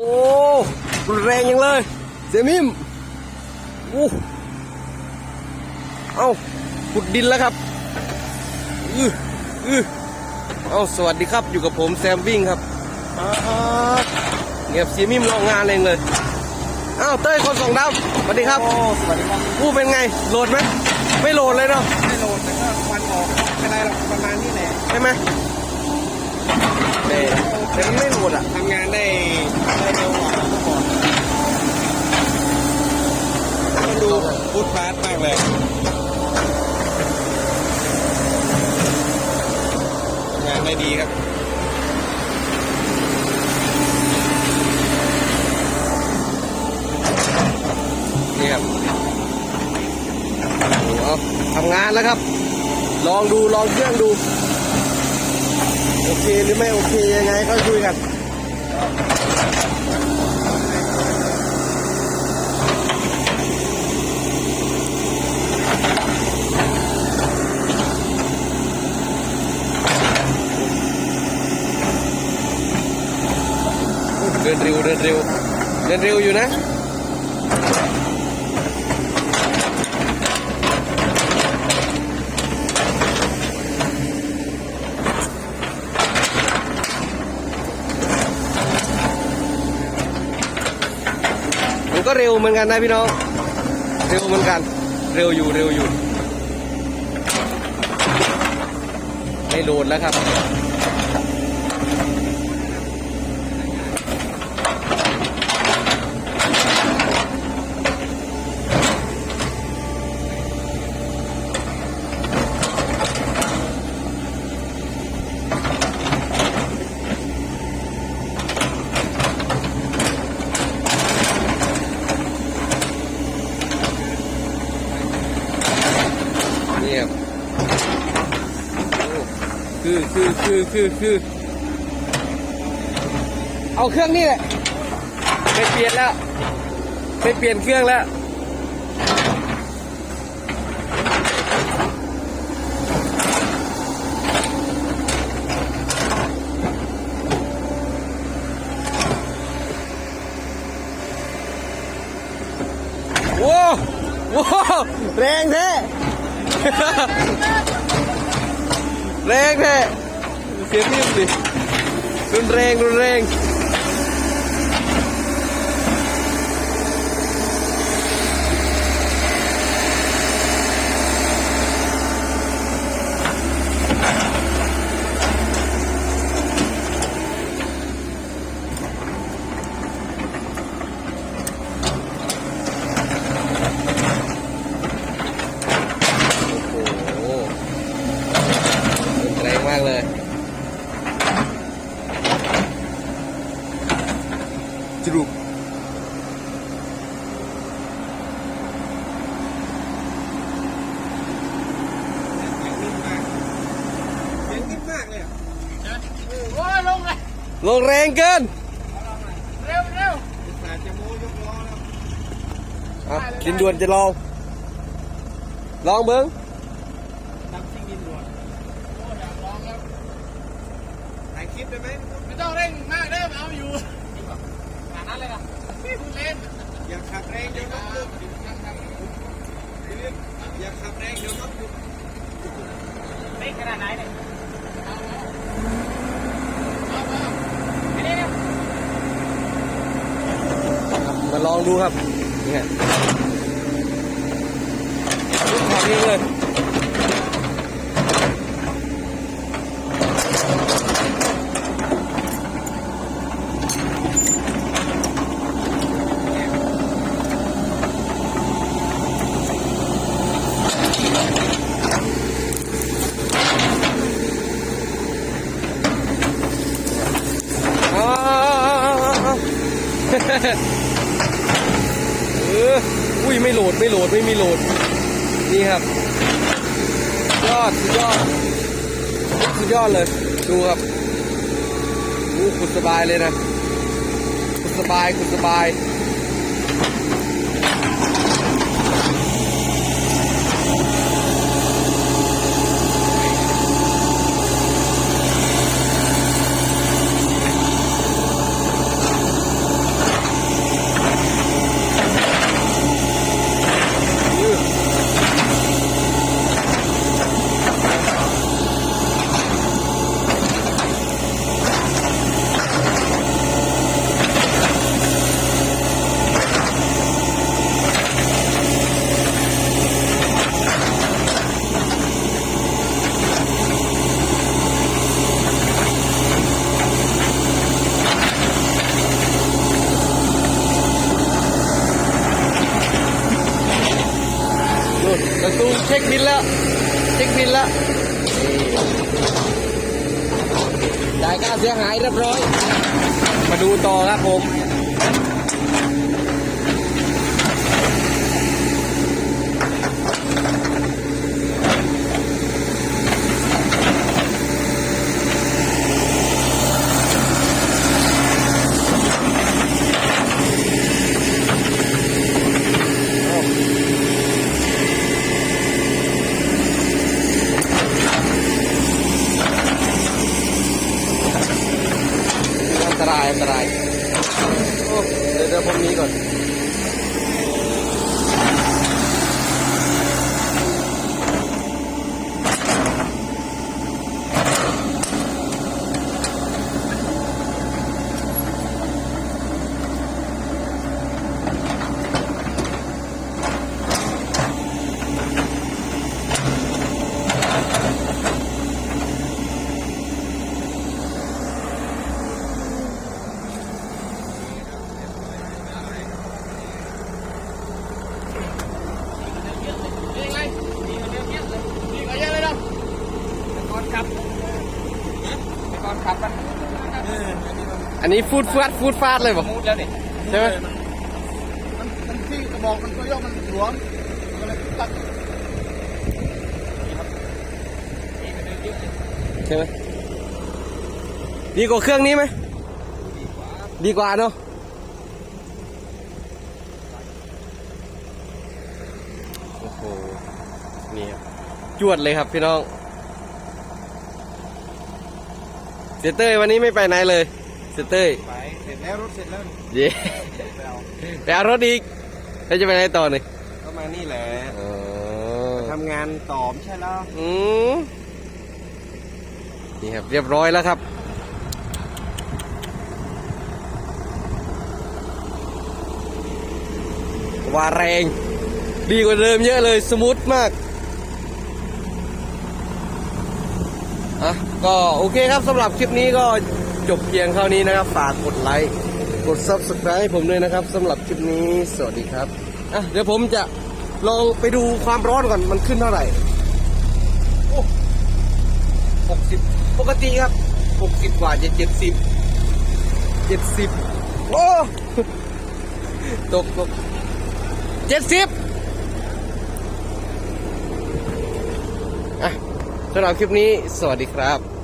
โอ้รุนแรงยังเลยเสียมิมโอ้เอ้าขุดดินแล้วครับอืออือเอ้าสวัสดีครับอยู่กับผมแซมวิ่งครับอ่าเงียบเสียมิมลองงานเองเลยเอ้าเต้ยคนสองดาวสวัสดีครับโอ้สวัสดีครับผู้เป็นไงโหลดไหมไม่โหลดเลยเนาะไม่โหลดแต่ก็ควันออกไม่ได้หรอกประมาณนี้แหละใช่ไหมแต่ แต่มันไม่หลดอะทำงานได้ได้เร็วกว่าเมื่อก่อนมันดูพูดฟาสมากเลยทำงานได้ดีครับนี่ครับโอ้เอาทำงานแล้วครับ ลองดูลองเครื่องดู โอเคหรือไม่โอเคยังไงก็คุยกันเดินเร็วเดินเร็วเดินเร็วอยู่นะ เร็วเหมือนกันนะพี่น้อง เร็วเหมือนกัน เร็วอยู่เร็วอยู่ไม่โหลดแล้วครับ นี่ครับคือคือคือคือคือเอาเครื่องนี่แหละไปเปลี่ยนแล้วไปเปลี่ยนเครื่องแล้วว้วว้วแรงแท้ แรงแท้เสียงนิ่มดิรุนแรงรุนแรงโอ้โหรุนแรงมากเลย จรุกเสียงนิ่มมากเสียงนิ่มมากเลยอะโอ้ยลงเลยลงแรงเกิน เร็วเร็วอุตส่าห์จะโม้ยกล้อแล้วอะดินด่วนจะลอง ลองเบิ้ง ทำซิ่งดินด่วน โอ้ยอยากลองแล้ว ถ่ายคลิปได้ไหมไม่ต้องเร่งมากเด้อเอาอยู่ขนาดนั้นเลยนะพี่พูดเล่นอย่าขับแรงเดี๋ยวน็อกหยุดอย่าขับแรงเดี๋ยวน็อกหยุดเล่นขนาดไหนเนี่ยเอาเอาเอาเอาอันนี้เนี่ยมาลองดูครับนี่ฮะลูกขอเองเลย เอาเอาเอาเอาเอา เอออุ้ยไม่โหลดไม่โหลดไม่มีโหลด นี่ครับ ยอดสุดยอดสุดยอดเลย ดูครับอู้ขุดสบายเลยนะขุดสบายขุดสบาย กระตูเช็คบินแล้ว เช็คบินแล้วจ่ายค่าเสียหายเรียบร้อย มาดูต่อครับผม อันตราย อันตรายโอ้เดี๋ยวเดี๋ยวผมนี้ก่อน นี่ไงนี่มันเยอะแยะเลยนี่ก็เยอะเลยเนาะไปก่อนขับไปก่อนขับมัน อันนี้ฟูดฟาดฟูดฟาดเลยบอกมูดแล้วนี่ใช่ไหมมันมันที่กระบอกมันตัวยกมันหลวมก็เลยตัดใช่ไหมดีกว่าเครื่องนี้ไหมดีกว่าเนาะโอ้โหนี่ครับจวดเลยครับพี่น้องเสียเต้ยวันนี้ไม่ไปไหนเลยเสียเต้ยไปเสร็จแล้วรถเสร็จแล้วเย่ไปเอารถอีกแล้วจะไปไหนต่อเนี่ยก็มานี่แหละอ๋อทำงานต่อไม่ใช่แล้วอืมนี่ครับเรียบร้อยแล้วครับว่าแรง ดีกว่าเดิมเยอะเลยสมูทมากอะก็โอเคครับสำหรับคลิปนี้ก็ จบเพียงเท่านี้นะครับ ฝากกดไลค์ กด Subscribe ให้ผมด้วยนะครับสำหรับคลิปนี้ สวัสดีครับอะเดี๋ยวผมจะลองไปดูความร้อนก่อน มันขึ้นเท่าไหร่หกสิบปกติครับหกสิบกว่าจะเจ็ดสิบเจ็ดสิบโอ้ตกตกเจ็ดสิบอะสำหรับคลิปนี้ สวัสดีครับ